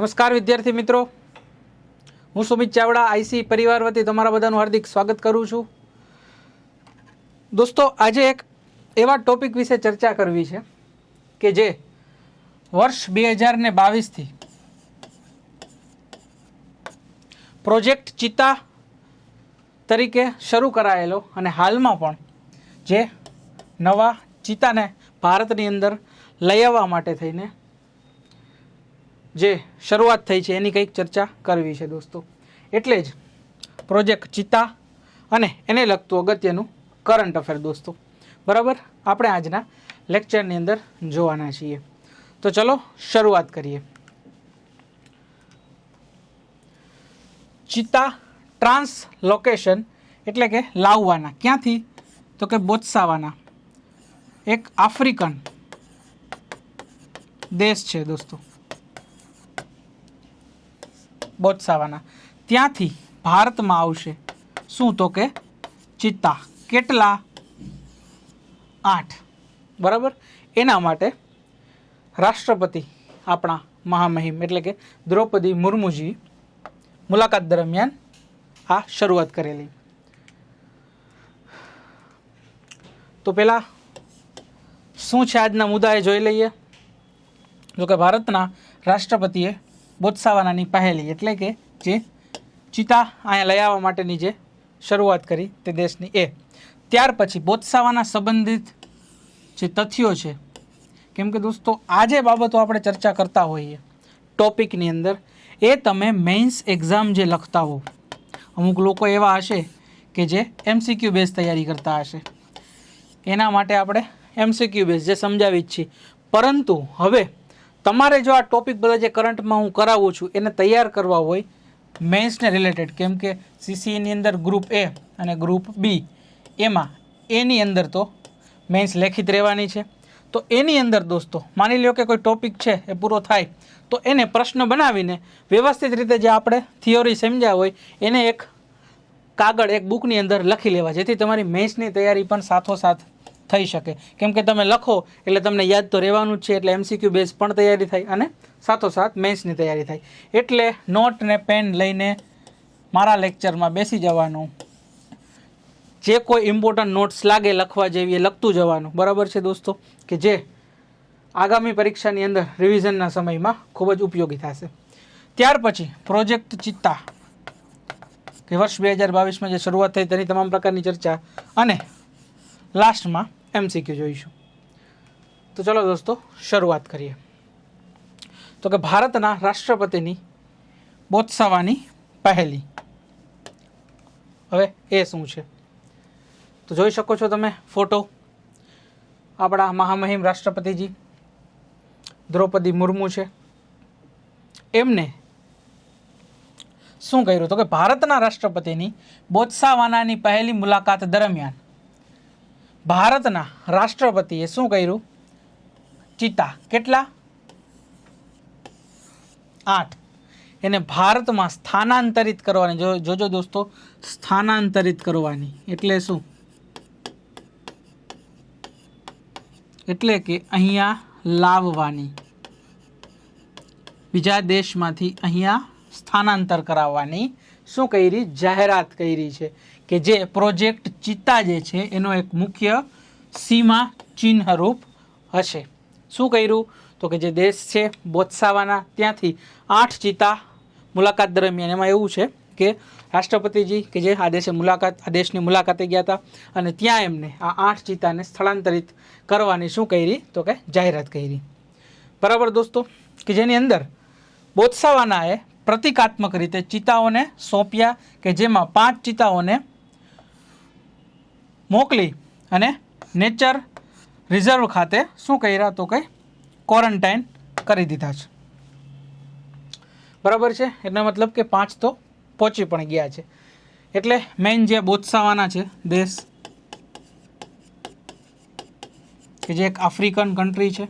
નમસ્કાર વિદ્યાર્થી મિત્રો. હું સુમિત ચાવડા, આઈસી પરિવાર વતી તમારા બધાનું હાર્દિક સ્વાગત કરું છું. દોસ્તો, આજે એક એવા ટોપિક વિશે ચર્ચા કરવી છે કે જે વર્ષ બે હજાર ને બાવીસથી પ્રોજેક્ટ ચિત્તા તરીકે શરૂ કરાયેલો અને હાલમાં પણ જે નવા ચિત્તાને ભારતની અંદર લઈ આવવા માટે થઈને જે શરૂઆત થઈ છે એની કંઈક ચર્ચા કરવી છે દોસ્તો. એટલે જ પ્રોજેક્ટ ચિત્તા અને એને લગતું અગત્યનું કરંટ અફેર દોસ્તો. બરાબર? આપણે આજના લેક્ચરની અંદર જોવાના છીએ. તો ચલો શરૂઆત કરીએ. ચિત્તા ટ્રાન્સલોકેશન એટલે કે લાવવાના. ક્યાંથી? તો કે બોત્સાવાના. એક આફ્રિકન દેશ છે દોસ્તો. બોત્સાવાના. ત્યાંથી ભારતમાં આવશે. શું તો કે ચિત્તા. કેટલા? આઠ. બરાબર? એના માટે રાષ્ટ્રપતિ આપણા મહામહિમ એટલે કે દ્રૌપદી મુર્મુજી મુલાકાત દરમિયાન આ શરૂઆત કરેલી. તો પહેલાં શું છે આજના મુદ્દાએ જોઈ લઈએ? જો કે ભારતના રાષ્ટ્રપતિએ બોત્સાવાનાની પહેલી એટલે કે જે ચિતા અહીંયા લઈ આવવા માટેની જે શરૂઆત કરી તે દેશની એ. ત્યાર પછી બોત્સાવાના સંબંધિત જે તથ્યો છે, કેમ કે દોસ્તો આ જે બાબતો આપણે ચર્ચા કરતા હોઈએ ટોપિકની અંદર, એ તમે મેઇન્સ એક્ઝામ જે લખતા હો, અમુક લોકો એવા હશે કે જે એમસીક્યુ બેઝ તૈયારી કરતા હશે. એના માટે આપણે એમસીક્યુ બેઝ જે સમજાવી જ છીએ. પરંતુ હવે તમારે જો આ ટોપિક બધા જે કરંટમાં હું કરાવું છું, એને તૈયાર કરવા હોય મેન્સને રિલેટેડ કેમ કે સીસીની અંદર ગ્રુપ એ અને ગ્રુપ બી એમાં એની અંદર તો મેન્સ લેખિત રહેવાની છે. તો એની અંદર દોસ્તો, માની લો કે કોઈ ટોપિક છે, એ પૂરો થાય, તો એને પ્રશ્ન બનાવીને વ્યવસ્થિત રીતે જે આપણે થિયોરી સમજ્યા હોય, એને એક કાગળ, એક બુકની અંદર લખી લેવા, જેથી તમારી મેન્સની તૈયારી પણ સાથોસાથ થઈ શકે. કેમ કે તમે લખો એટલે તમને યાદ તો રહેવાનું જ છે, એટલે એમસીક્યુ બેઝ પણ તૈયારી થાય અને સાથોસાથ મેન્સની તૈયારી થાય. એટલે નોટ ને પેન લઈને મારા લેક્ચરમાં બેસી જવાનું. જે કોઈ ઇમ્પોર્ટન્ટ નોટ્સ લાગે લખવા જેવી એ લખતું જવાનું. બરાબર છે દોસ્તો? કે જે આગામી પરીક્ષાની અંદર રિવિઝનના સમયમાં ખૂબ જ ઉપયોગી થશે. ત્યાર પછી પ્રોજેક્ટ ચિત્તા. કે વર્ષ બે હજાર બાવીસમાં જે શરૂઆત થઈ તેની તમામ પ્રકારની ચર્ચા. અને લાસ્ટમાં એમસીક્યુ જોઈશું. તો ચલો દોસ્તો, શરૂઆત કરીએ. તો કે ભારતના રાષ્ટ્રપતિની બોત્સવાની પહેલી. હવે એ શું છે? તો જોઈ શકો છો તમે ફોટો. આપણા મહામહિમ રાષ્ટ્રપતિજી દ્રૌપદી મુર્મુ છે. એમને શું કર્યું? તો કે ભારતના રાષ્ટ્રપતિની બોત્સાવાનાની પહેલી મુલાકાત દરમિયાન ભારતના રાષ્ટ્રપતિએ શું કર્યું? ચિતા કેટલા? આઠ. એને ભારતમાં સ્થાનાંતરિત કરવાની. જોજો દોસ્તો, સ્થાનાંતરિત કરવાની. એટલે શું? એટલે કે અહીંયા લાવવાની. બીજા દેશમાંથી અહીંયા સ્થાનાંતર કરાવવાની. શું કરી? જાહેરાત કરી છે. કે જે પ્રોજેક્ટ ચિત્તા જે છે, એનો એક મુખ્ય સીમા ચિહ્નરૂપ હશે. શું કર્યું? તો કે જે દેશ છે, બોત્સાવાના, ત્યાંથી આઠ ચિત્તા મુલાકાત દરમિયાન. એમાં એવું છે કે રાષ્ટ્રપતિજી કે જે આ દેશે મુલાકાત, આ દેશની મુલાકાતે ગયા હતા અને ત્યાં એમને આ આઠ ચિત્તાને સ્થળાંતરિત કરવાની શું કરી? તો કે જાહેરાત કરી. બરાબર દોસ્તો, કે જેની અંદર બોત્સાવાનાએ પ્રતિકાત્મક રીતે ચિતાઓને સોંપ્યા કે જેમાં પાંચ ચિતાઓને મોકલી અને નેચર રિઝર્વ ખાતે શું કર્યા તો કંઈ ક્વોરન્ટાઇન કરી દીધા છે. બરાબર છે? એનો મતલબ કે પાંચ તો પહોંચી પણ ગયા છે. એટલે મેઇન જે બોત્સાવાના છે, દેશ કે જે એક આફ્રિકન કન્ટ્રી છે.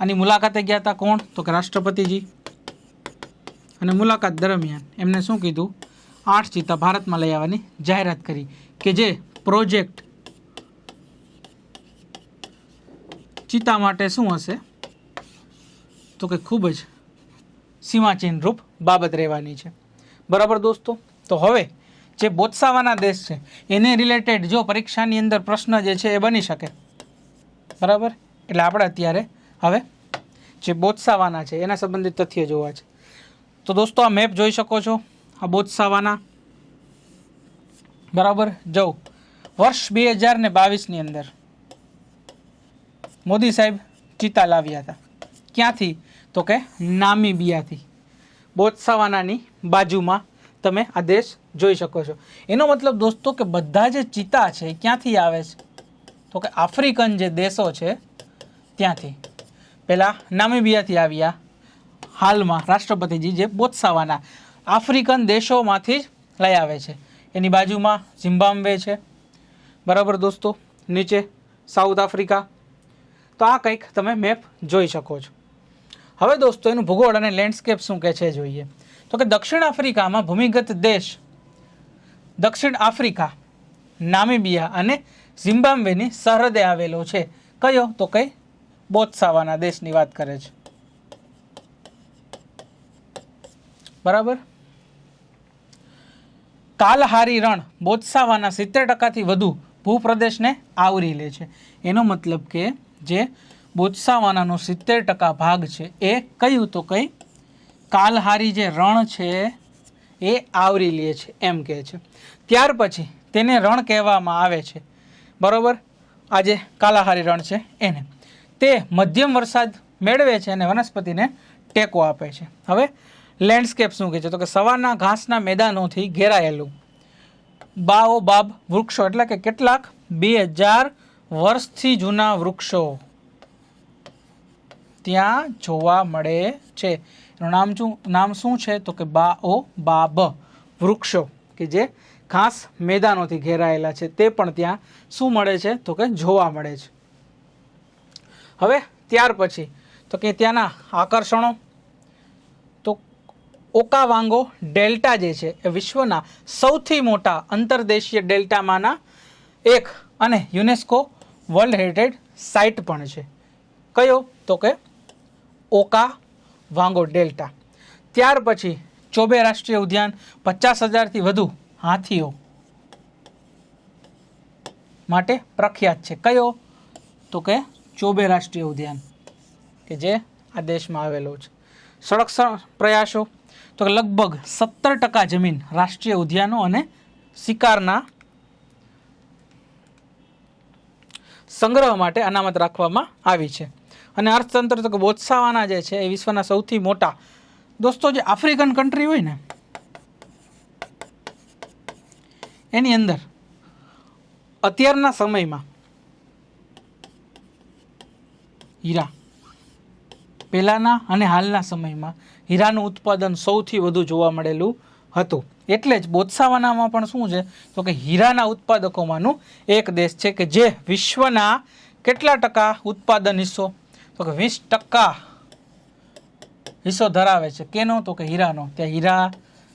આની મુલાકાતે ગયા હતા કોણ? તો કે રાષ્ટ્રપતિજી. અને મુલાકાત દરમિયાન એમને શું કીધું? આઠ ચિત્તા ભારતમાં લઈ આવવાની જાહેરાત કરી કે જે પ્રોજેક્ટ ચિત્તા માટે શું હશે? તો કે ખૂબ જ સીમાચિહ્નરૂપ બાબત રહેવાની છે. બરાબર દોસ્તો? તો હવે જે બોત્સાવાના દેશ છે, એને રિલેટેડ જો પરીક્ષાની અંદર પ્રશ્ન જે છે એ બની શકે. બરાબર? એટલે આપણે અત્યારે હવે જે બોત્સાવાના છે, એના સંબંધિત તથ્ય જોવા છે. તો દોસ્તો આ મેપ જોઈ શકો છો. આ બોત્સાવાના બરાબર જવું વર્ષ બે હજાર ને બાવીસની અંદર મોદી સાહેબ ચિતા લાવ્યા હતા. ક્યાંથી? તો કે નામીબિયાથી. બોત્સાવાનાની બાજુમાં તમે આ દેશ જોઈ શકો છો. એનો મતલબ દોસ્તો કે બધા જે ચિતા છે ક્યાંથી આવે છે? તો કે આફ્રિકન જે દેશો છે ત્યાંથી. પહેલાં નામીબિયાથી આવ્યા હાલમાં રાષ્ટ્રપતિજી જે બોત્સાવાના આફ્રિકન દેશોમાંથી જ લઈ આવે છે. એની બાજુમાં ઝિમ્બાબ્વે છે. બરાબર દોસ્તો? નીચે સાઉથ આફ્રિકા. તો આ કંઈક તમે મેપ જોઈ શકો છો. હવે દોસ્તો, એનું ભૂગોળ અને લેન્ડસ્કેપ શું કહે છે જોઈએ. તો કે દક્ષિણ આફ્રિકામાં ભૂમિગત દેશ દક્ષિણ આફ્રિકા, નામિબિયા અને ઝિમ્બાબ્વેની સરહદે આવેલો છે. કયો? તો કઈ બોત્સાવાના દેશની વાત કરે છે. બરાબર? કાલહારી રણ બોત્સાવાના સિત્તેર ટકાથી વધુ ભૂપ્રદેશને આવરી લે છે. એનો મતલબ કે જે બોત્સાવાનાનો સિત્તેર ટકા ભાગ છે એ કયું તો કંઈ? કાલહારી જે રણ છે એ આવરી લે છે એમ કહે છે. ત્યાર પછી તેને રણ કહેવામાં આવે છે. બરાબર? આ જે કાલાહારી રણ છે એને. તે મધ્યમ વરસાદ મેળવે છે અને વનસ્પતિને ટેકો આપે છે. હવે લેન્ડસ્કેપ શું કહે છે? તો કે સવારના ઘાસના મેદાનોથી ઘેરાયેલું. બાઓ બાબ વૃક્ષો, એટલે કે કેટલાક? બે હજાર વર્ષથી જૂના વૃક્ષો. ત્યાં જોવા મળે છે. એનું નામ શું? નામ શું છે? તો કે બાઓ બાબ વૃક્ષો, કે જે ઘાસ મેદાનોથી ઘેરાયેલા છે. તે પણ ત્યાં શું મળે છે? તો કે જોવા મળે છે. હવે ત્યાર પછી, તો કે ત્યાંના આકર્ષણો. ઓકાવાંગો ડેલ્ટા જે છે એ વિશ્વના સૌથી મોટા અંતર્દેશીય ડેલ્ટામાંના એક અને યુનેસ્કો વર્લ્ડ હેરિટેજ સાઇટ પણ છે. કયો? તો કે ઓકા વાંગો ડેલ્ટા. ત્યાર પછી ચોબે રાષ્ટ્રીય ઉદ્યાન પચાસ હજારથી વધુ હાથીઓ માટે પ્રખ્યાત છે. કયો? તો કે ચોબે રાષ્ટ્રીય ઉદ્યાન, કે જે આ દેશમાં આવેલો છે. સંરક્ષણ પ્રયાસો તો લગભગ સત્તર ટકા જમીન રાષ્ટ્રીય ઉદ્યાનો અને શિકારના સંગ્રહ માટે અનામત રાખવામાં આવી છે. અને અર્થતંત્ર તો કે બોત્સાવાના જે છે એ વિશ્વના સૌથી મોટા. દોસ્તો, જે આફ્રિકન કન્ટ્રી હોય ને, એની અંદર અત્યારના સમયમાં હીરા પહેલાંના અને હાલના સમયમાં હીરાનું ઉત્પાદન સૌથી વધુ જોવા મળેલું હતું. એટલે જ બોત્સાવાનામાં પણ શું છે? તો કે હીરાના ઉત્પાદકોમાંનું એક દેશ છે કે જે વિશ્વના કેટલા ટકા ઉત્પાદન હિસ્સો, તો કે વીસ ટકા હિસ્સો ધરાવે છે. કેનો? તો કે હીરાનો. ત્યાં હીરા,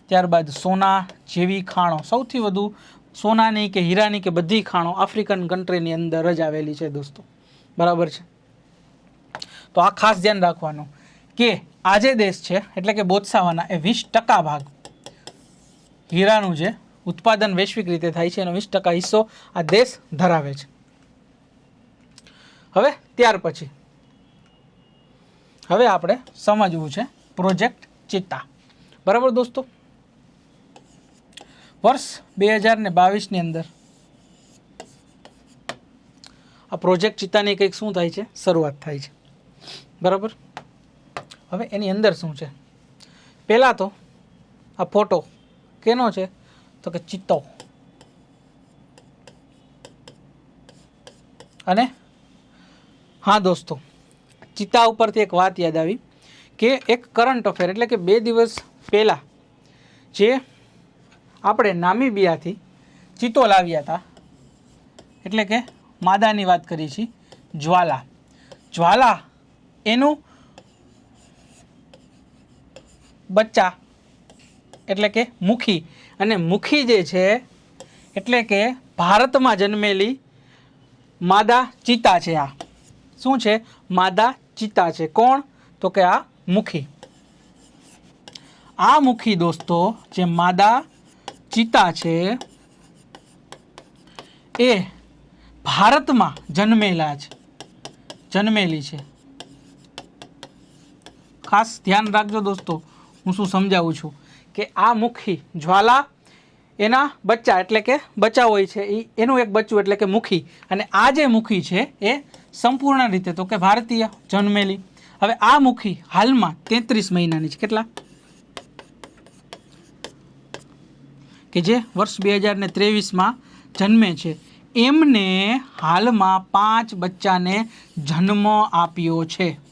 ત્યારબાદ સોના જેવી ખાણો. સૌથી વધુ સોનાની કે હીરાની કે બધી ખાણો આફ્રિકન કન્ટ્રીની અંદર જ આવેલી છે દોસ્તો. બરાબર છે? તો આ ખાસ ધ્યાન રાખવાનું કે આ જે દેશ છે, એટલે કે બોત્સાવાના, એ વીસ ટકા ભાગ હીરાનું જે ઉત્પાદન વૈશ્વિક રીતે થાય છે, એનો વીસ ટકા હિસ્સો આ દેશ ધરાવે છે. હવે ત્યાર પછી, હવે આપણે સમજવું છે પ્રોજેક્ટ ચિત્તા. બરાબર દોસ્તો? વર્ષ બે હજાર ને બાવીસની અંદર આ પ્રોજેક્ટ ચિત્તાની કંઈક શું થાય છે? શરૂઆત થાય છે. બરાબર? હવે એની અંદર શું છે? પહેલાં તો આ ફોટો કેનો છે? તો કે ચિત્તો. અને હા દોસ્તો, ચિત્તા ઉપરથી એક વાત યાદ આવી કે એક કરંટ અફેર એટલે કે બે દિવસ પહેલાં જે આપણે નામીબિયાથી ચિત્તો લાવ્યા હતા, એટલે કે માદાની વાત કરી છીએ જ્વાલા. જ્વાલા એનું બચ્ચા, એટલે કે મુખી. અને મુખી જે છે, એટલે કે ભારતમાં જન્મેલી માદા ચિતા છે આ. શું છે? માદા ચિતા છે. કોણ? તો કે આ મુખી. આ મુખી દોસ્તો, જે માદા ચિતા છે, એ ભારતમાં જન્મેલા છે જન્મેલી છે. ખાસ ધ્યાન રાખજો દોસ્તો. હું શું સમજાવું છું? કે આ મુખી જ્વાલા એના બચ્ચા એટલે કે બચ્ચા હોય છે. એ એનું એક બચ્ચું એટલે કે મુખી. અને આ જે મુખી છે, એ સંપૂર્ણ રીતે તો કે ભારતીય જન્મેલી. હવે આ મુખી હાલમાં તેત્રીસ મહિનાની છે. કેટલા? કે જે વર્ષ બે હજાર ને ત્રેવીસમાં જન્મે છે. એમને હાલમાં પાંચ બચ્ચાને જન્મ આપ્યો છે.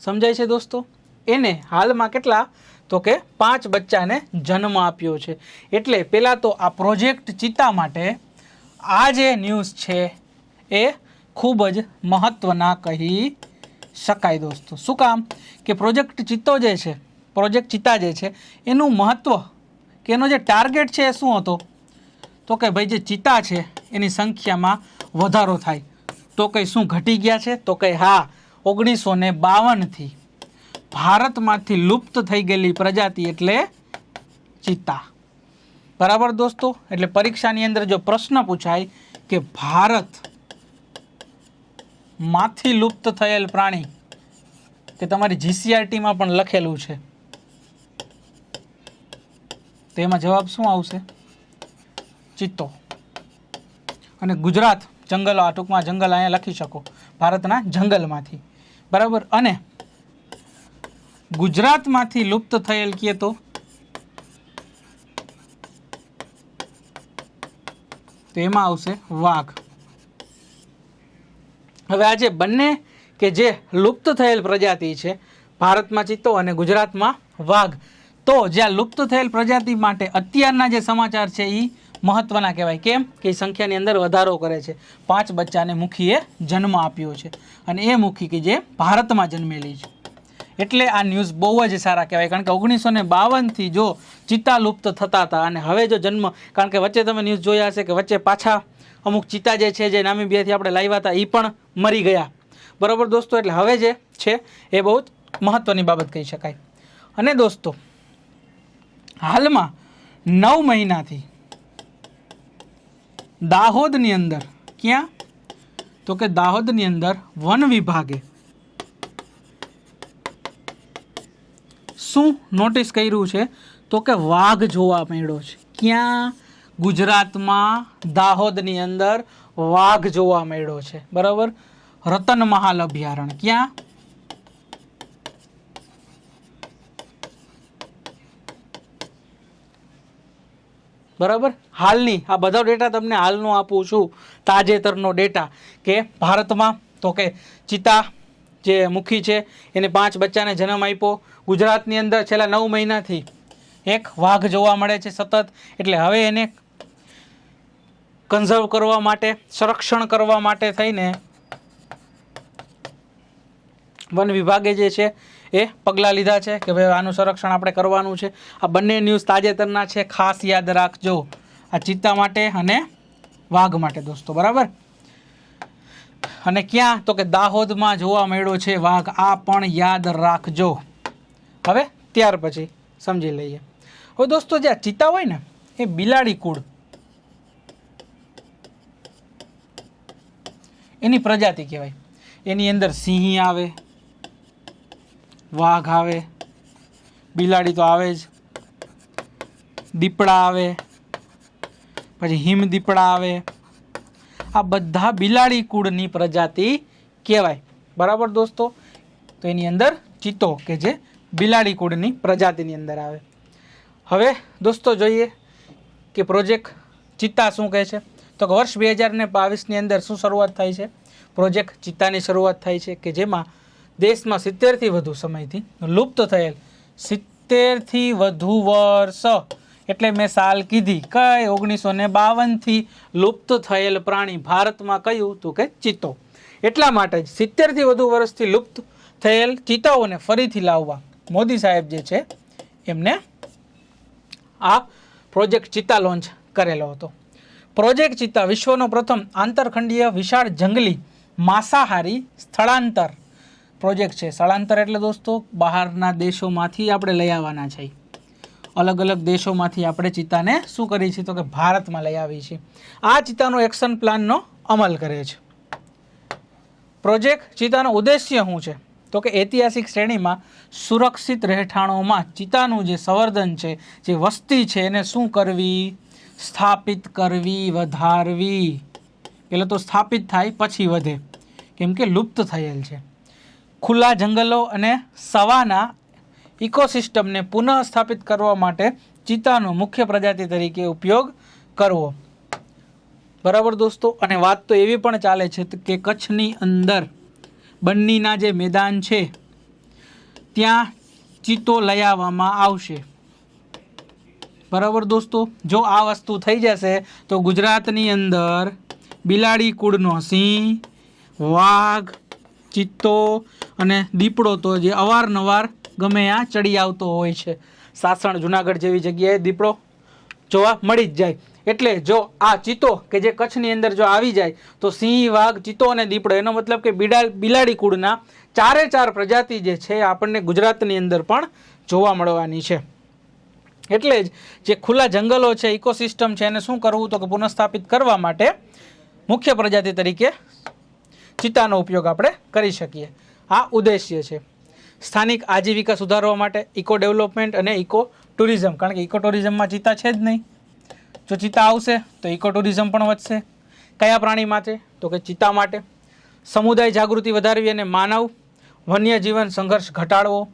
સમજાય છે દોસ્તો? એને હાલમાં કેટલા? તો કે પાંચ બચ્ચાને જન્મ આપ્યો છે. એટલે પહેલાં તો આ પ્રોજેક્ટ ચિત્તા માટે આ જે ન્યૂઝ છે એ ખૂબ જ મહત્ત્વના કહી શકાય દોસ્તો. શું કામ? કે પ્રોજેક્ટ ચિત્તો જે છે, પ્રોજેક્ટ ચિત્તા જે છે, એનું મહત્ત્વ કે એનો જે ટાર્ગેટ છે એ શું હતો? તો કે ભાઈ જે ચિત્તા છે, એની સંખ્યામાં વધારો થાય. તો કંઈ શું ઘટી ગયા છે? તો કંઈ હા ઓગણીસો ને બાવનથી ભારતમાંથી લુપ્ત થઈ ગયેલી પ્રજાતિ એટલે ચિત્તા બરાબર દોસ્તો? એટલે પરીક્ષાની અંદર જો પ્રશ્ન પૂછાય કે ભારતમાંથી લુપ્ત થયેલ પ્રાણી કે તમારી જીસીઆરટીમાં પણ લખેલું છે તો એમાં જવાબ શું આવશે? ચિત્તો. અને ગુજરાત, જંગલો, આ ટૂંકમાં જંગલ અહીંયા લખી શકો. ભારતના જંગલમાંથી. બરાબર? અને ગુજરાતમાંથી લુપ્ત થયેલ તો? તો એમાં આવશે વાઘ. હવે આજે બંને કે જે લુપ્ત થયેલ પ્રજાતિ છે, ભારતમાં ચિત્તો અને ગુજરાતમાં વાઘ. તો જ્યાં લુપ્ત થયેલ પ્રજાતિ માટે અત્યારના જે સમાચાર છે એ મહત્વના કહેવાય. કેમ? કે સંખ્યાની અંદર વધારો કરે છે. પાંચ બચ્ચાને મુખીએ જન્મ આપ્યો છે. અને એ મુખી કે જે ભારતમાં જન્મેલી છે. એટલે આ ન્યૂઝ બહુ જ સારા કહેવાય. કારણ કે ઓગણીસો ને બાવનથી જો ચિત્તા લુપ્ત થતા હતા અને હવે જો જન્મ, કારણ કે વચ્ચે તમે ન્યૂઝ જોયા હશે કે વચ્ચે પાછા અમુક ચિત્તા જે છે, જે નામીબિયાથી આપણે લાવ્યા હતા એ પણ મરી ગયા. બરાબર દોસ્તો? એટલે હવે જે છે, એ બહુ જ મહત્ત્વની બાબત કહી શકાય. અને દોસ્તો, હાલમાં નવ મહિનાથી દાહોદની અંદર. ક્યાં? તો કે દાહોદની અંદર વન વિભાગે. શું નોટિસ કર્યું છે? તો કે વાઘ જોવા મળ્યો છે. ક્યાં? ગુજરાતમાં દાહોદની અંદર વાઘ જોવા મળ્યો છે. બરાબર? રતન મહાલ અભયારણ્ય. ક્યાં? બરાબર? હાલની, આ બધા ડેટા તમને હાલનો આપું છું, તાજેતરનો ડેટા કે ભારતમાં તો કે ચિતા જે મુખી છે, એને પાંચ બચ્ચાને જન્મ આપ્યો. ગુજરાતની અંદર છેલ્લા નવ મહિનાથી એક વાઘ જોવા મળે છે સતત, એટલે હવે એને કન્ઝર્વ કરવા માટે, સંરક્ષણ કરવા માટે થઈને વન વિભાગે જે છે એ પગલાં લીધા છે કે ભાઈ આનું સંરક્ષણ આપણે કરવાનું છે. આ બંને ન્યૂઝ તાજેતરના છે, ખાસ યાદ રાખજો. આ ચિત્તા માટે અને વાઘ માટે દોસ્તો, બરાબર? અને ક્યાં? તો કે દાહોદમાં જોવા મળ્યો છે વાઘ. આ પણ યાદ રાખજો. હવે ત્યાર પછી સમજી લઈએ. હવે દોસ્તો, જે આ ચિત્તા હોય ને, એ બિલાડી કુળ. એની પ્રજાતિ કહેવાય. એની અંદર સિંહ આવે વાઘ આવે, બિલાડી તો આવે જ. દીપડા આવે, પછી હિમ દીપડા આવે. આ બધા બિલાડી કુળની પ્રજાતિ કહેવાય. બરાબર દોસ્તો? તો એની અંદર ચિત્તો કે જે બિલાડી કુળની પ્રજાતિની અંદર આવે. હવે દોસ્તો જોઈએ કે પ્રોજેક્ટ ચિત્તા શું કહે છે? તો વર્ષ બે હજાર ને બાવીસની અંદર શું શરૂઆત થાય છે? પ્રોજેક્ટ ચિત્તાની શરૂઆત થાય છે કે જેમાં દેશમાં સિત્તેરથી વધુ સમયથી, લુપ્ત થયેલ સિત્તેરથી વધુ વર્ષ. એટલે મેં સાલ કીધી, કઈ ઓગણીસો ને બાવનથી લુપ્ત થયેલ પ્રાણી ભારતમાં કયું તો કે ચિત્તો? એટલા માટે જ સિત્તેરથી વધુ વર્ષથી લુપ્ત થયેલ ચિત્તાઓને ફરીથી લાવવા મોદી સાહેબ જે છે, એમને આ પ્રોજેક્ટ ચિત્તા લોન્ચ કરેલો હતો. પ્રોજેક્ટ ચિત્તા વિશ્વનો પ્રથમ આંતરખંડીય વિશાળ જંગલી માંસાહારી સ્થળાંતર પ્રોજેક્ટ છે. સ્થળાંતર એટલે દોસ્તો, બહારના દેશોમાંથી આપણે લઈ આવવાના છે. અલગ અલગ દેશોમાંથી આપણે ચિત્તાને શું કરીએ છીએ તો કે ભારતમાં લઈ આવીએ છીએ. આ ચિત્તાનો એક્શન પ્લાનનો અમલ કરે છે. પ્રોજેક્ટ ચિત્તાનો ઉદ્દેશ્ય શું છે? તો કે ઐતિહાસિક શ્રેણીમાં સુરક્ષિત રહેઠાણોમાં ચિત્તાનું જે સંવર્ધન છે, જે વસ્તી છે, એને શું કરવી? સ્થાપિત કરવી, વધારવી. પહેલાં તો સ્થાપિત થાય, પછી વધે. કેમ કે લુપ્ત થયેલ છે. ખુલ્લા જંગલો અને સવાના ઇકોસિસ્ટમને પુનઃ સ્થાપિત કરવા માટે ચિત્તાનો મુખ્ય પ્રજાતિ તરીકે ઉપયોગ કરવો. બરાબર દોસ્તો? અને વાત તો એવી પણ ચાલે છે કે કચ્છની અંદર બન્નીના જે મેદાન છે, ત્યાં ચિત્તો લઈ આવવામાં આવશે. બરાબર દોસ્તો? જો આ વસ્તુ થઈ જશે, તો ગુજરાતની અંદર બિલાડી કુળનો સિંહ, વાઘ ચિત્તો અને દીપડો તો જે અવારનવાર ગમે આ ચડી આવતો હોય છે. સાસણ જુનાગઢ જેવી જગ્યાએ દીપડો જોવા મળી જ જાય. એટલે જો આ ચિત્તો કે જે કચ્છની અંદર જો આવી જાય, તો સિંહ, વાઘ ચિત્તો અને દીપડો, એનો મતલબ કે બિડાલ, બિલાડી કુળના ચારે ચાર પ્રજાતિ જે છે આપણને ગુજરાતની અંદર પણ જોવા મળવાની છે. એટલે જ જે ખુલ્લા જંગલો છે ઇકોસિસ્ટમ છે, એને શું કરવું તો કે પુનઃસ્થાપિત કરવા માટે મુખ્ય પ્રજાતિ તરીકે ચિત્તાનો ઉપયોગ આપણે કરી શકીએ. આ ઉદ્દેશ્ય છે. સ્થાનિક આજીવિકા સુધારવા માટે ઇકો ડેવલપમેન્ટ અને ઇકો ટુરિઝમ, કારણ કે ઇકો ટુરિઝમમાં ચિત્તા છે જ નહીં. જો ચિત્તા આવશે, તો ઇકો ટુરિઝમ પણ વધશે. કયા પ્રાણી માટે? તો કે ચિત્તા માટે. સમુદાય જાગૃતિ વધારવી અને માનવ વન્યજીવન સંઘર્ષ ઘટાડવો.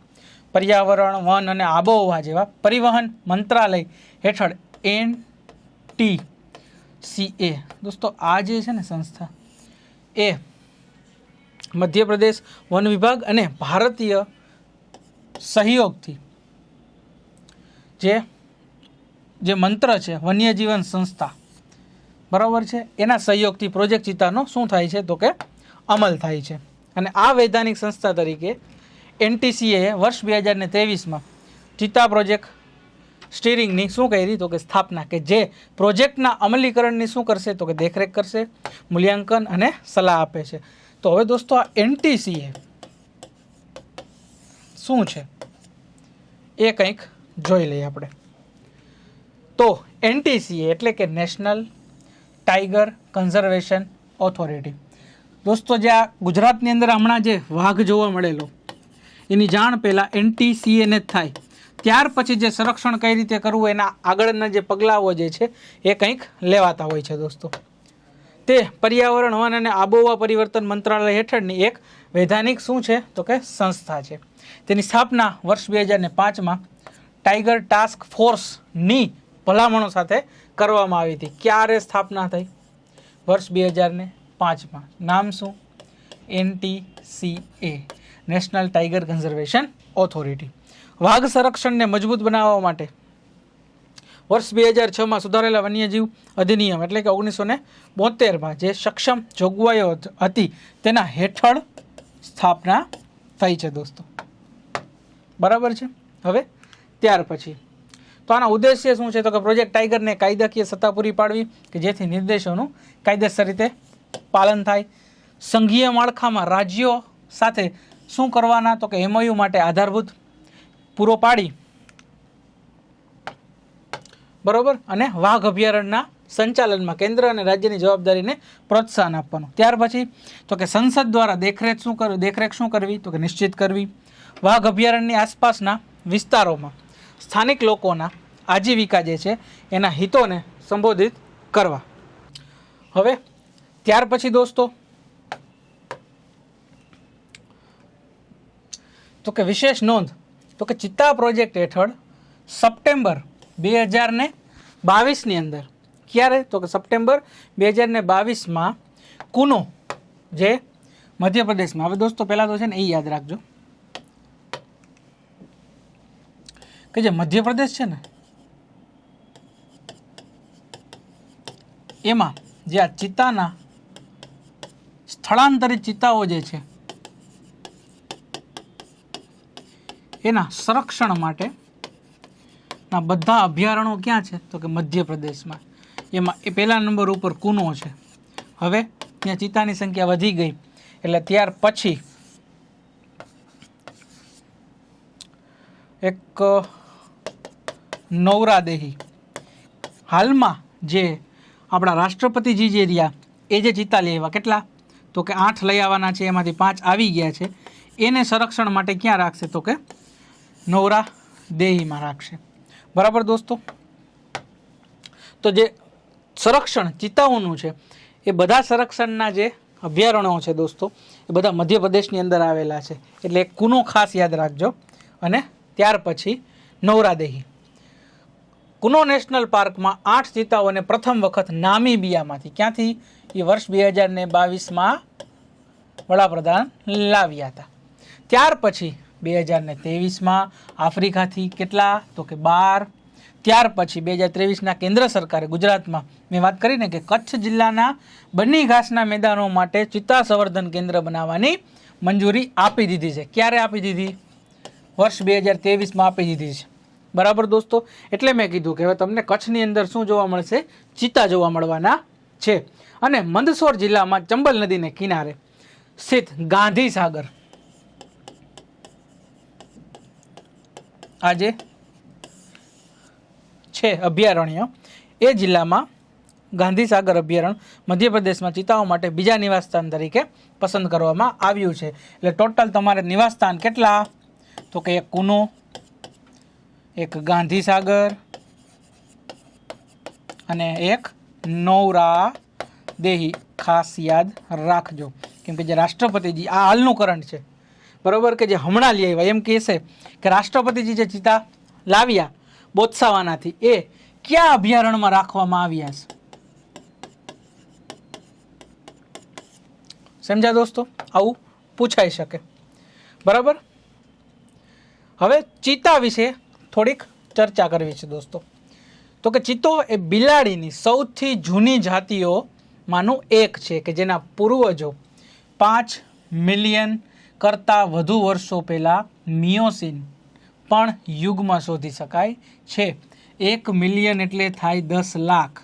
પર્યાવરણ, વન અને આબોહવા જેવા પરિવહન મંત્રાલય હેઠળ એન ટી સી એ. દોસ્તો, આ જે છે ને સંસ્થા, એ મધ્યપ્રદેશ વન વિભાગ અને ભારતીય સહયોગથી. જે જે મંત્ર છે, વન્યજીવન સંસ્થા. બરાબર છે? એના સહયોગથી પ્રોજેક્ટ ચિત્તાનો શું થાય છે? તો કે અમલ થાય છે. અને આ વૈધાનિક સંસ્થા તરીકે એનટીસીએ વર્ષ બે હજાર ને ત્રેવીસમાં ચિત્તા પ્રોજેક્ટ સ્ટીરિંગની શું કરી? તો કે સ્થાપના કે જે પ્રોજેક્ટના અમલીકરણની શું કરશે? તો કે દેખરેખ કરશે, મૂલ્યાંકન અને સલાહ આપે છે. તો હવે દોસ્તો આ એનટીસીએ શું છે? એ કંઈક જોઈ લઈએ આપણે. તો એનટીસીએ એટલે કે નેશનલ ટાઈગર કન્ઝર્વેશન ઓથોરિટી દોસ્તો જે આ ગુજરાતની અંદર હમણાં જે વાઘ જોવા મળેલો, એની જાણ પહેલાં એનટીસીએને જ થાય. ત્યાર પછી જે સંરક્ષણ કઈ રીતે કરવું, એના આગળના જે પગલાઓ જે છે, એ કંઈક લેવાતા હોય છે દોસ્તો. તે પર્યાવરણ વન અને આબોહવા પરિવર્તન મંત્રાલય હેઠળની એક વૈધાનિક શું છે? તો કે સંસ્થા છે. તેની સ્થાપના વર્ષ બે હજાર પાંચમાં ટાઈગર ટાસ્ક ફોર્સની ભલામણો સાથે કરવામાં આવી હતી. ક્યારે સ્થાપના થઈ? વર્ષ બે હજાર પાંચમાં. નામ શું? NTCA national tiger conservation authority. વાઘ સંરક્ષણને મજબૂત બનાવવા માટે વર્ષ બે હજાર છમાં સુધારેલા વન્યજીવ અધિનિયમ એટલે કે ઓગણીસો ને બોતેરમાં જે સક્ષમ જોગવાઈઓ હતી તેના હેઠળ સ્થાપના થઈ છે દોસ્તો. બરાબર છે? હવે ત્યાર પછી. તો આના ઉદ્દેશ્ય શું છે? તો કે પ્રોજેક્ટ ટાઈગરને કાયદાકીય સત્તા પૂરી પાડવી કે જેથી નિર્દેશોનું કાયદેસર રીતે પાલન થાય. સંઘીય માળખામાં રાજ્યો સાથે શું કરવાના? તો કે એમઓયુ માટે આધારભૂત પૂરો પાડી બરોબર? અને વાઘ અભયારણ્યના સંચાલનમાં કેન્દ્ર અને રાજ્યની જવાબદારીને પ્રોત્સાહન આપવાનું. ત્યાર પછી, તો કે સંસદ દ્વારા દેખરેખ શું કરવી દેખરેખ શું કરવી? તો કે નિશ્ચિત કરવી. વાઘ અભયારણ્યની આસપાસના વિસ્તારોમાં સ્થાનિક લોકોના આજીવિકા જે છે, એના હિતોને સંબોધિત કરવા. હવે, ત્યાર પછી દોસ્તો, તો કે વિશેષ નોંધ, તો કે ચિત્તા પ્રોજેક્ટ હેઠળ સપ્ટેમ્બર બે હજાર ને બાવીસની અંદર. ક્યારે? તો કે સપ્ટેમ્બર બે હજાર ને બાવીસમાં કુનો, જે મધ્યપ્રદેશમાં. હવે દોસ્તો, પહેલાં તો છે ને એ યાદ રાખજો. કે જે મધ્યપ્રદેશ છે ને, એમાં જે આ ચિત્તાના સ્થળાંતરિત ચિત્તાઓ જે છે, એના સંરક્ષણ માટે ના બધા અભયારણ્યો ક્યાં છે? તો કે મધ્યપ્રદેશમાં. એમાં એ પહેલા નંબર ઉપર કુનો છે. હવે ત્યાં ચિત્તાની સંખ્યા વધી ગઈ. એટલે ત્યાર પછી એક નવરાદેહી. હાલમાં જે આપણા રાષ્ટ્રપતિજી જે રહ્યા, એ જે ચિત્તા લઈ આવ્યા કેટલા? તો કે આઠ લઈ આવવાના છે, એમાંથી પાંચ આવી ગયા છે. એને સંરક્ષણ માટે ક્યાં રાખશે? તો કે નવરા દેહીમાં રાખશે. બરાબર દોસ્તો? તો જે સંરક્ષણ ચિત્તાઓનું છે, એ બધા સંરક્ષણના જે અભયારણ્યો છે દોસ્તો, એ બધા મધ્યપ્રદેશની અંદર આવેલા છે. એટલે કુનો ખાસ યાદ રાખજો. અને ત્યાર પછી નવરાદેહી. કુનો નેશનલ પાર્કમાં આઠ ચિત્તાઓને પ્રથમ વખત નામીબિયામાંથી, ક્યાંથી? એ વર્ષ બે હજાર ને બાવીસમાં વડાપ્રધાન લાવ્યા હતા. ત્યાર પછી બે હજાર ને ત્રેવીસમાં આફ્રિકાથી કેટલા? તો કે બાર. ત્યાર પછી બે હજાર ત્રેવીસના કેન્દ્ર સરકારે ગુજરાતમાં, મેં વાત કરીને કે કચ્છ જિલ્લાના બન્ની ઘાસના મેદાનો માટે ચિત્તા સંવર્ધન કેન્દ્ર બનાવવાની મંજૂરી આપી દીધી છે. ક્યારે આપી દીધી? વર્ષ બે હજાર ત્રેવીસમાં આપી દીધી છે. બરાબર દોસ્તો? એટલે મેં કીધું કે હવે તમને કચ્છની અંદર શું જોવા મળશે? ચિત્તા જોવા મળવાના છે. અને મંદસોર જિલ્લામાં ચંબલ નદીને કિનારે, સ્થિત ગાંધી સાગર આજે છે અભયારણ્ય. એ જિલ્લામાં ગાંધીસાગર અભયારણ્ય મધ્યપ્રદેશમાં ચિતાઓ માટે બીજા નિવાસસ્થાન તરીકે પસંદ કરવામાં આવ્યું છે. એટલે ટોટલ તમારે નિવાસસ્થાન કેટલા? તો કે એક કુનો, એક ગાંધીસાગર અને એક નવરા દેહી ખાસ યાદ રાખજો. કેમ કે જે રાષ્ટ્રપતિજી આ હાલનું કરંટ છે. બરોબર? કે જે હમણાં લઈ આવ્યા. એમ કહેશે કે રાષ્ટ્રપતિજી જે ચિતા લાવ્યા બોત્સાવાનાથી, એ કયા અભયારણ્યમાં રાખવામાં આવ્યા છે? સમજ્યા દોસ્તો? આવું પૂછાઈ શકે. બરાબર? હવે ચિત્તા વિશે થોડીક ચર્ચા કરવી છે દોસ્તો. તો કે ચિત્તો એ બિલાડીની સૌથી જૂની જાતિઓમાંનું એક છે કે જેના પૂર્વજો પાંચ મિલિયન કરતાં વધુ વર્ષો પહેલાં મિયોસિન પણ યુગમાં શોધી શકાય છે. એક મિલિયન એટલે થાય દસ લાખ.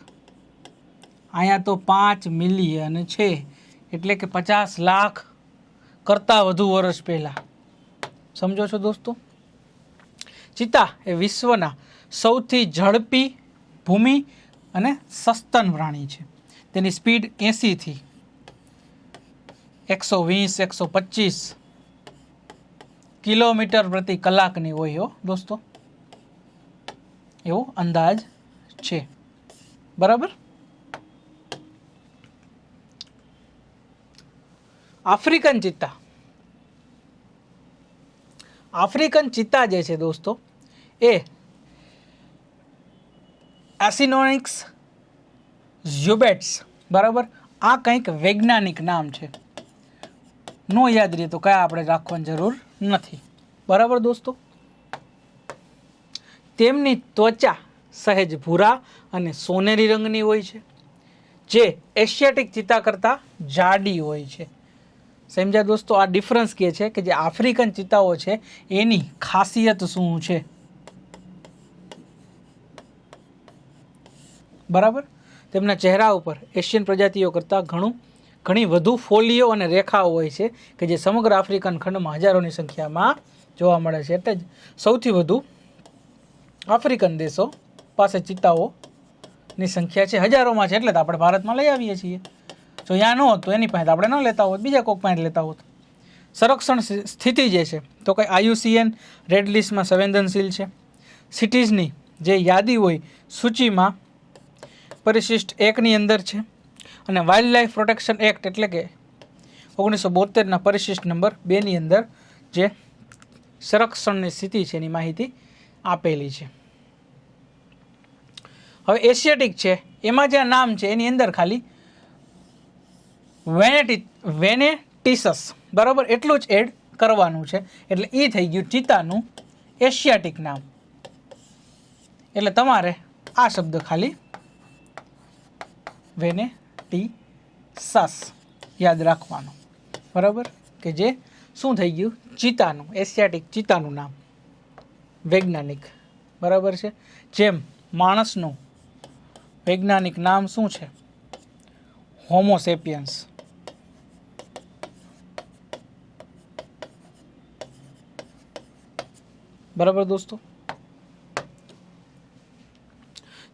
અહીંયા તો પાંચ મિલિયન છે. એટલે કે પચાસ લાખ કરતાં વધુ વર્ષ પહેલાં. સમજો છો દોસ્તો? ચિત્તા એ વિશ્વના સૌથી ઝડપી ભૂમિ અને સસ્તન પ્રાણી છે. તેની સ્પીડ એંસીથી એકસો વીસ, એકસો પચીસ કિલોમીટર પ્રતિ કલાકની હોય હો, દોસ્તો. એવો અંદાજ છે. બરાબર? આફ્રિકન ચિત્તા. આફ્રિકન ચિત્તા જે છે દોસ્તો, એ એસિનોનિક્સ ઝ્યુબેટ્સ. બરાબર? આ કંઈક વૈજ્ઞાનિક નામ છે. નો યાદ રહે તો કયા આપણે રાખવાની જરૂર નથી. બરાબર દોસ્તો? તેમની ત્વચા સહેજ ભૂરા અને સોનેરી રંગની હોય છે, જે એશિયાટિક ચિત્તા કરતાં જાડી હોય છે. સમજ્યા દોસ્તો? આ ડિફરન્સ કે છે કે જે આફ્રિકન ચિત્તાઓ છે, એની ખાસિયત શું છે? બરાબર? તેમના ચહેરા ઉપર એશિયન પ્રજાતિઓ કરતાં ઘણું ઘણી વધુ ફોલીઓ અને રેખાઓ હોય છે કે જે સમગ્ર આફ્રિકન ખંડમાં હજારોની સંખ્યામાં જોવા મળે છે. એટલે જ સૌથી વધુ આફ્રિકન દેશો પાસે ચિત્તાઓની સંખ્યા છે. હજારોમાં છે એટલે તો આપણે ભારતમાં લઈ આવીએ છીએ. જો ત્યાં ન હોત તો એની પાસે આપણે ન લેતા હોત, બીજા કોઈક પાસે લેતા હોત. સંરક્ષણ સ્થિતિ જે છે, તો કંઈ આયુસીએન રેડ લિસ્ટમાં સંવેદનશીલ છે. સિટીઝની જે યાદી હોય, સૂચિમાં પરિશિષ્ટ એકની અંદર છે. અને વાઇલ્ડ લાઈફ પ્રોટેક્શન એક્ટ એટલે કે ઓગણીસો બોતેરના પરિશિષ્ટ નંબર બેની અંદર જે સંરક્ષણની સ્થિતિ છે એની માહિતી આપેલી છે. હવે એશિયાટિક છે, એમાં જે નામ છે એની અંદર ખાલી વેનેટી વેનેટિસસ બરાબર? એટલું જ એડ કરવાનું છે. એટલે એ થઈ ગયું ચિતાનું એશિયાટિક નામ. એટલે તમારે આ શબ્દ ખાલી ટી સસ યાદ રાખવાનું. બરાબર? કે જે શું થઈ ગયું? ચિતાનું એશિયાટિક ચિતાનું નામ. વૈજ્ઞાનિક. બરાબર છે? જેમ માણસનું વૈજ્ઞાનિક નામ શું છે? હોમોસેપિયન્સ બરાબર દોસ્તો?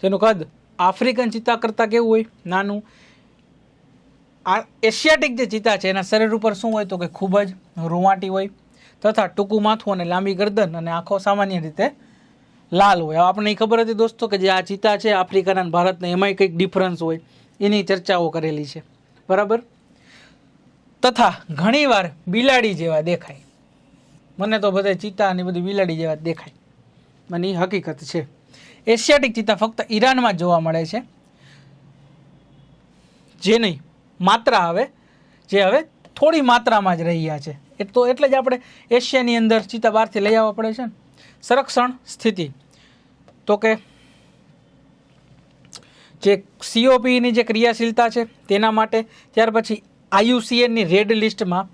તેનું કદ આફ્રિકન ચિત્તા કરતાં કેવું હોય? નાનું. આ એશિયાટિક જે ચિત્તા છે, એના શરીર ઉપર શું હોય તો કે ખૂબ જ રૂંવાટી હોય તથા ટૂંકું માથું અને લાંબી ગરદન અને આંખો સામાન્ય રીતે લાલ હોય. આપણને ખબર હતી દોસ્તો કે જે આ ચિત્તા છે, આફ્રિકાના અને ભારતના, એમાંય કંઈક ડિફરન્સ હોય. એની ચર્ચાઓ કરેલી છે. બરાબર? તથા ઘણીવાર બિલાડી જેવા દેખાય. મને તો બધા ચિત્તા અને બધી બિલાડી જેવા દેખાય. મને એ હકીકત છે. એશિયાટિક ચિત્તા ફક્ત ઈરાનમાં જ જોવા મળે છે. જે નહીં માત્રા હવે જે હવે થોડી માત્રામાં જ રહ્યા છે. એ તો એટલે જ આપણે એશિયાની અંદર ચિત્તા બહારથી લઈ આવવા પડે છે ને. સંરક્ષણ સ્થિતિ. તો કે જે સીઓપીની જે ક્રિયાશીલતા છે, તેના માટે ત્યાર પછી આયુસીએનની રેડ લિસ્ટમાં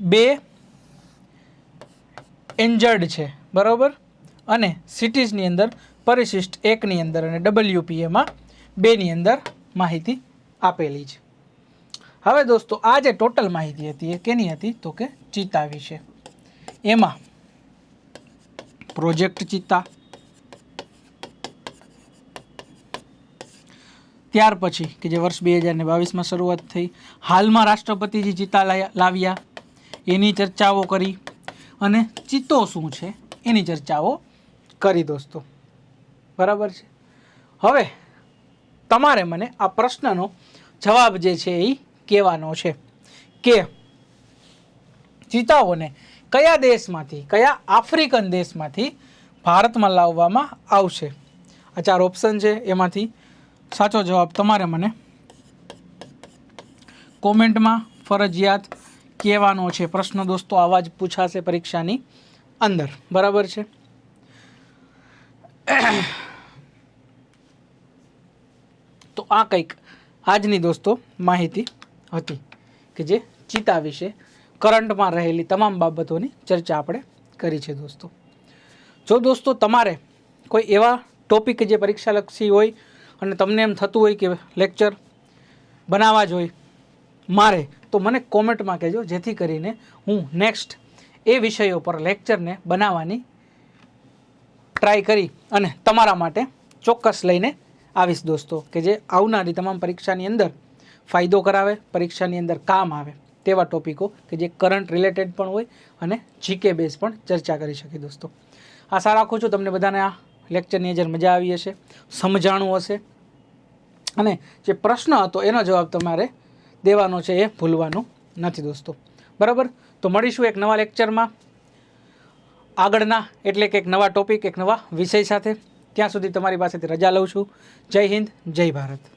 બે એન્જર્ડ છે, બરાબર? અને સિટીઝની અંદર પરિશિષ્ટ એકની અંદર અને ડબલ્યુપીએમાં બેની અંદર માહિતી આપેલી છે. હવે દોસ્તો, આ જે ટોટલ માહિતી હતી એ કેની હતી? તો કે ચિત્તા વિશે. એમાં પ્રોજેક્ટ ચિત્તા, ત્યાર પછી કે જે વર્ષ બે હજાર ને બાવીસમાં શરૂઆત થઈ, હાલમાં રાષ્ટ્રપતિજી લાયા- લાવ્યા, એની ચર્ચાઓ કરી, અને ચિત્તો શું છે એની ચર્ચાઓ કરી દોસ્તો. બરાબર છે? હવે તમારે મને આ પ્રશ્નનો જવાબ જે છે એ કહેવાનો છે કે ચિતાઓને કયા દેશમાંથી, કયા આફ્રિકન દેશમાંથી ભારતમાં લાવવામાં આવશે? આ ચાર ઓપ્શન છે એમાંથી. સાચો જવાબ તમારે મને કોમેન્ટમાં ફરજિયાત કહેવાનો છે. પ્રશ્ન દોસ્તો, આવા જ પૂછાશે પરીક્ષાની અંદર. બરાબર છે? તો આ કંઈક આજની દોસ્તો માહિતી હતી કે જે ચિતા વિશે કરંટમાં રહેલી તમામ બાબતોની ચર્ચા આપણે કરી છે દોસ્તો. જો દોસ્તો તમારે કોઈ એવા ટોપિક જે પરીક્ષાલક્ષી હોય અને તમને એમ થતું હોય કે લેક્ચર બનાવવા જોઈએ મારે તો મને કોમેન્ટમાં કહેજો, જેથી કરીને હું નેક્સ્ટ એ વિષયો પર લેક્ચરને બનાવવાની ટ્રાય કરી અને તમારા માટે ચોક્કસ લઈને આવીશ દોસ્તો, કે જે આવનારી તમામ પરીક્ષાની અંદર ફાયદો કરાવે, પરીક્ષાની અંદર કામ આવે તેવા ટોપિકો કે જે કરંટ રિલેટેડ પણ હોય અને જીકે બેઝ પણ ચર્ચા કરી શકે દોસ્તો. આશા રાખું છું તમને બધાને આ લેક્ચરની અંદર મજા આવી હશે, સમજાણું હશે અને જે પ્રશ્ન હતો એનો જવાબ તમારે દેવાનો છે એ ભૂલવાનું નથી દોસ્તો. બરાબર? તો મળીશું એક નવા લેક્ચરમાં. આગળના એટલે કે એક નવા ટોપિક, એક નવા વિષય સાથે. ત્યાં સુધી તમારી પાસેથી રજા લઉં છું. જય હિન્દ, જય ભારત.